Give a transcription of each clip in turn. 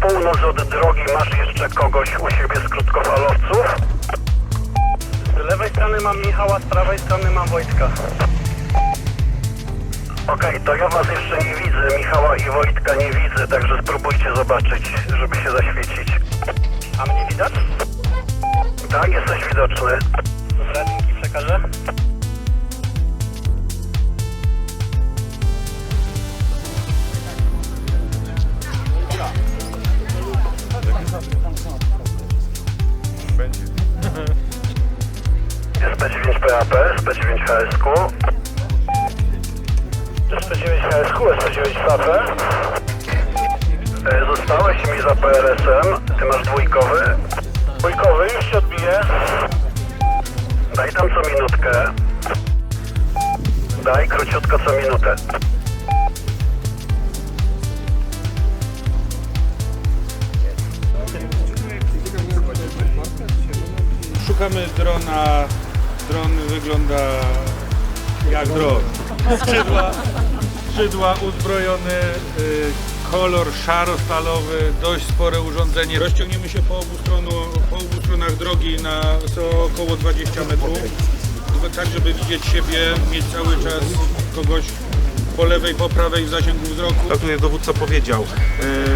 północ od drogi masz jeszcze kogoś u siebie z krótkofalowców? Z lewej strony mam Michała, z prawej strony mam Wojtka. Okej, to ja was jeszcze nie widzę, Michała i Wojtka nie widzę, także spróbujcie zobaczyć, żeby się zaświecić. A mnie widać? Tak, jesteś widoczny. Dobra, przekażę. SP9 PAP, SP9 HSQ. SP9 HSQ, SP9 FAP. E, Zostałeś mi za PRS-em. Ty masz dwójkowy. Dwójkowy, już się odbije. Daj tam co minutkę. Daj króciutko co minutę. Szukamy drona. Dron wygląda jak dron. Skrzydła, skrzydła uzbrojone, y, kolor szaro-stalowy, dość spore urządzenie. Rozciągniemy się po obu, stronu, po obu stronach drogi na co około 20 metrów, tak żeby widzieć siebie, mieć cały czas kogoś po lewej, po prawej w zasięgu wzroku. Tak tutaj dowódca powiedział,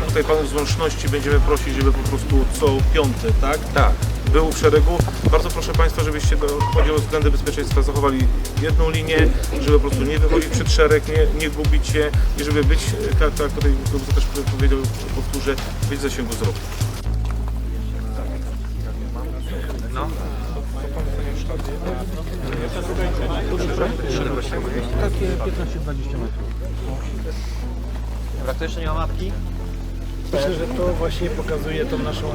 e, tutaj panów z łączności będziemy prosić, żeby po prostu co piąty, tak? Tak. Był w szeregu. Bardzo proszę Państwa, żebyście do, chodzi o względy bezpieczeństwa zachowali jedną linię, żeby po prostu nie wychodzić przed szereg, nie, nie gubić się i żeby być, tak, tak tutaj też powiedział, powtórzę, być w zasięgu wzroku. Dobra, kto jeszcze nie ma mapki? Myślę, że to właśnie pokazuje tą naszą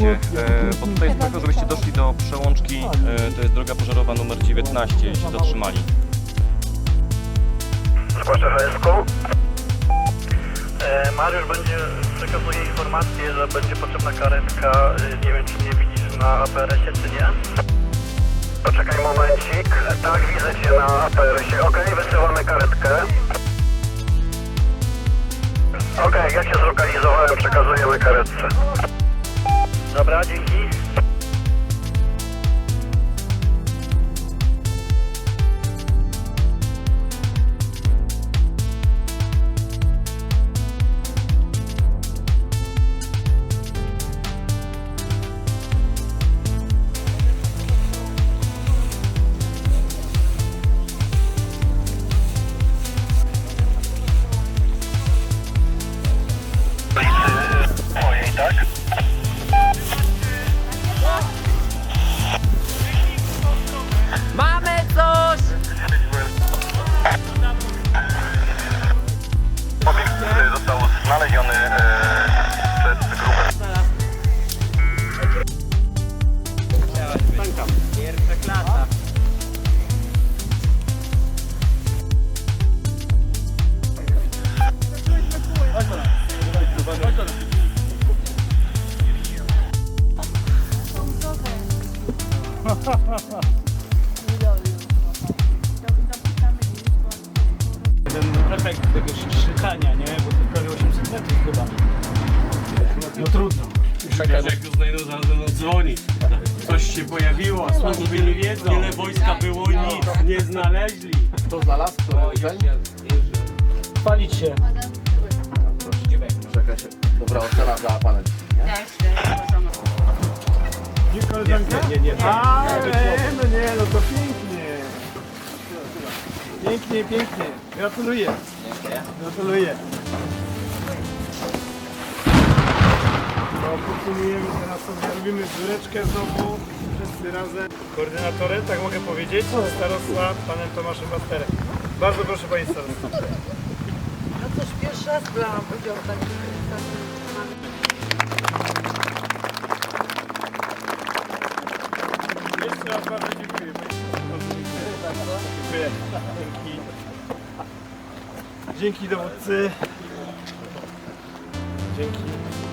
ja klasy. E, bo tutaj jest żebyście doszli do przełączki, e, to jest droga pożarowa numer 19, się zatrzymali. Zgłaszam HSQ. E, Mariusz będzie przekazuje informację, że będzie potrzebna karetka. E, Nie wiem, czy mnie widzisz na APRS-ie, czy nie. Poczekaj momencik. Tak, widzę Cię na APRS-ie. Okej, wysyłamy karetkę. Okej, jak się zlokalizowałem, przekazujemy karetce. Dobra, dzięki. Znaleziony e, przez grupę. Pierwsza klasa. Ten efekt tego szykania, nie? Bo to prawie 800 metrów chyba. No trudno. Jak go znajdą, zaraz będą dzwonić. Coś się pojawiło, a służby nie wiedzą. Ile wojska było, nic nie znaleźli. Kto znalazł? Kto Palić się. Dobra ocena dla pana. Nie, koleżanka? Nie, nie, nie. Ale, no nie, no to pięknie. Pięknie, pięknie. Gratuluję. Gratuluję. Podsumujemy teraz sobie, robimy zbióreczkę znowu, wszyscy razem. Koordynatorem, tak mogę powiedzieć, starostwa panem Tomaszem Basterem. Bardzo proszę Panie Starosto. No to już pierwszy raz brałam udział w takim Jeszcze raz bardzo dziękuję. Bardzo dziękuję. Dziękuję. Dzięki. Dzięki dowódcy. Dzięki.